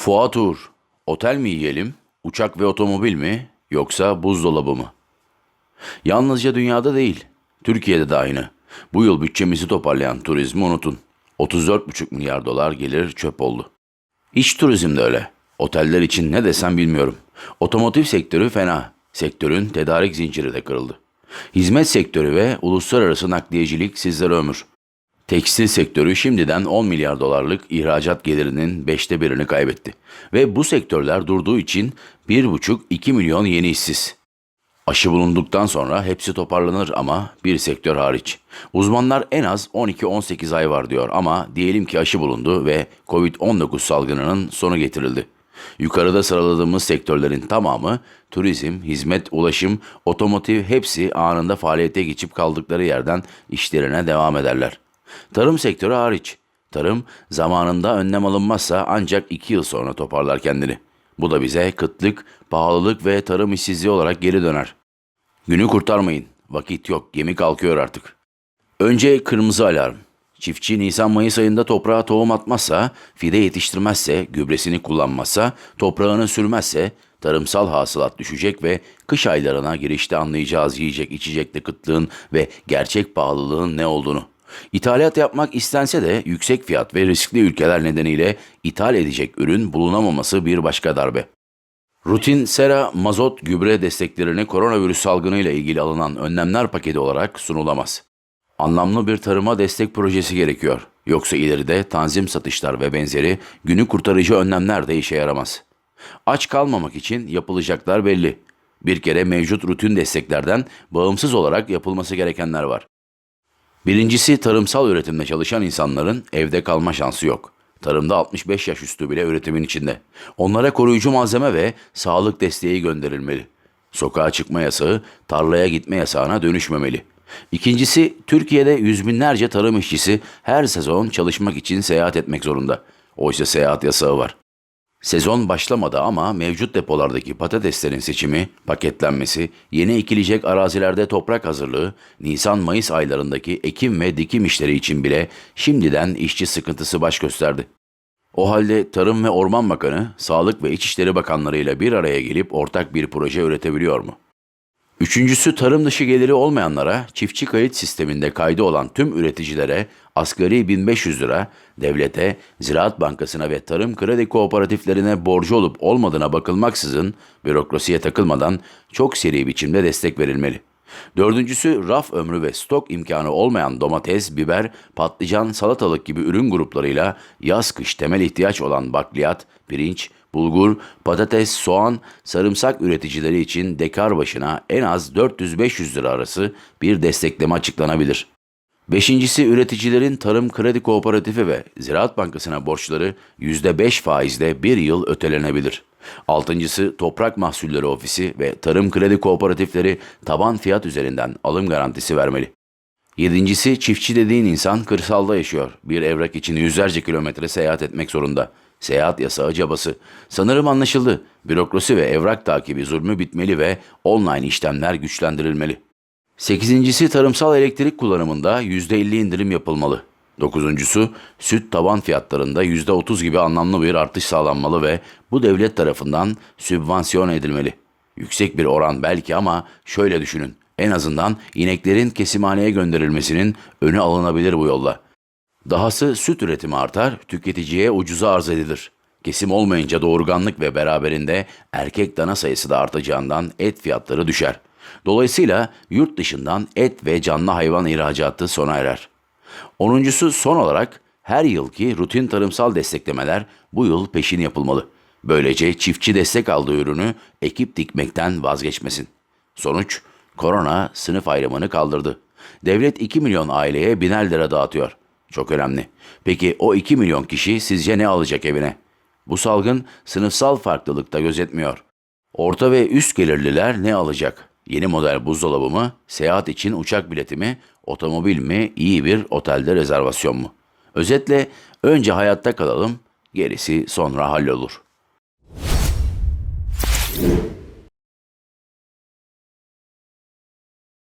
Fuat Uğur, otel mi yiyelim, uçak ve otomobil mi, yoksa buzdolabı mı? Yalnızca dünyada değil, Türkiye'de de aynı. Bu yıl bütçemizi toparlayan turizmi unutun. 34,5 milyar dolar gelir çöp oldu. İç turizm de öyle. Oteller için ne desem bilmiyorum. Otomotiv sektörü fena. Sektörün tedarik zinciri de kırıldı. Hizmet sektörü ve uluslararası nakliyecilik sizlere ömür. Tekstil sektörü şimdiden 10 milyar dolarlık ihracat gelirinin beşte birini kaybetti. Ve bu sektörler durduğu için 1,5-2 milyon yeni işsiz. Aşı bulunduktan sonra hepsi toparlanır ama bir sektör hariç. Uzmanlar en az 12-18 ay var diyor ama diyelim ki aşı bulundu ve Covid-19 salgınının sonu getirildi. Yukarıda sıraladığımız sektörlerin tamamı turizm, hizmet, ulaşım, otomotiv hepsi anında faaliyete geçip kaldıkları yerden işlerine devam ederler. Tarım sektörü hariç. Tarım zamanında önlem alınmazsa ancak 2 yıl sonra toparlar kendini. Bu da bize kıtlık, pahalılık ve tarım işsizliği olarak geri döner. Günü kurtarmayın. Vakit yok. Gemi kalkıyor artık. Önce kırmızı alarm. Çiftçi Nisan-Mayıs ayında toprağa tohum atmazsa, fide yetiştirmezse, gübresini kullanmazsa, toprağını sürmezse tarımsal hasılat düşecek ve kış aylarına girişte anlayacağız yiyecek içecekte kıtlığın ve gerçek pahalılığın ne olduğunu. İthalat yapmak istense de yüksek fiyat ve riskli ülkeler nedeniyle ithal edecek ürün bulunamaması bir başka darbe. Rutin sera, mazot, gübre desteklerini koronavirüs salgınıyla ilgili alınan önlemler paketi olarak sunulamaz. Anlamlı bir tarıma destek projesi gerekiyor. Yoksa ileride tanzim satışlar ve benzeri günü kurtarıcı önlemler de işe yaramaz. Aç kalmamak için yapılacaklar belli. Bir kere mevcut rutin desteklerden bağımsız olarak yapılması gerekenler var. Birincisi tarımsal üretimde çalışan insanların evde kalma şansı yok. Tarımda 65 yaş üstü bile üretimin içinde. Onlara koruyucu malzeme ve sağlık desteği gönderilmeli. Sokağa çıkma yasağı, tarlaya gitme yasağına dönüşmemeli. İkincisi, Türkiye'de yüz binlerce tarım işçisi her sezon çalışmak için seyahat etmek zorunda. Oysa seyahat yasağı var. Sezon başlamadı ama mevcut depolardaki patateslerin seçimi, paketlenmesi, yeni ekilecek arazilerde toprak hazırlığı, Nisan-Mayıs aylarındaki ekim ve dikim işleri için bile şimdiden işçi sıkıntısı baş gösterdi. O halde Tarım ve Orman Bakanı, Sağlık ve İçişleri Bakanlarıyla bir araya gelip ortak bir proje üretebiliyor mu? Üçüncüsü tarım dışı geliri olmayanlara, çiftçi kayıt sisteminde kaydı olan tüm üreticilere asgari 1500 lira, devlete, Ziraat Bankası'na ve tarım kredi kooperatiflerine borcu olup olmadığına bakılmaksızın, bürokrasiye takılmadan çok seri biçimde destek verilmeli. Dördüncüsü raf ömrü ve stok imkanı olmayan domates, biber, patlıcan, salatalık gibi ürün gruplarıyla yaz kış temel ihtiyaç olan bakliyat, pirinç, bulgur, patates, soğan, sarımsak üreticileri için dekar başına en az 400-500 lira arası bir destekleme açıklanabilir. Beşincisi üreticilerin Tarım Kredi Kooperatifi ve Ziraat Bankası'na borçları %5 faizle bir yıl ötelenebilir. Altıncısı Toprak Mahsulleri Ofisi ve Tarım Kredi Kooperatifleri taban fiyat üzerinden alım garantisi vermeli. Yedincisi çiftçi dediğin insan kırsalda yaşıyor. Bir evrak için yüzlerce kilometre seyahat etmek zorunda. Seyahat yasağı cabası. Sanırım anlaşıldı. Bürokrasi ve evrak takibi zulmü bitmeli ve online işlemler güçlendirilmeli. Sekizincisi tarımsal elektrik kullanımında %50 indirim yapılmalı. Dokuzuncusu süt taban fiyatlarında %30 gibi anlamlı bir artış sağlanmalı ve bu devlet tarafından sübvansiyon edilmeli. Yüksek bir oran belki ama şöyle düşünün. En azından ineklerin kesimhaneye gönderilmesinin önü alınabilir bu yolla. Dahası süt üretimi artar, tüketiciye ucuza arz edilir. Kesim olmayınca doğurganlık ve beraberinde erkek dana sayısı da artacağından et fiyatları düşer. Dolayısıyla yurt dışından et ve canlı hayvan ihracatı sona erer. Onuncusu son olarak her yılki rutin tarımsal desteklemeler bu yıl peşin yapılmalı. Böylece çiftçi destek aldığı ürünü ekip dikmekten vazgeçmesin. Sonuç, korona sınıf ayrımını kaldırdı. Devlet 2 milyon aileye biner lira dağıtıyor. Çok önemli. Peki o 2 milyon kişi sizce ne alacak evine? Bu salgın sınıfsal farklılıkta gözetmiyor. Orta ve üst gelirliler ne alacak? Yeni model buzdolabı mı, seyahat için uçak bileti mi, otomobil mi, iyi bir otelde rezervasyon mu? Özetle önce hayatta kalalım, gerisi sonra hallolur.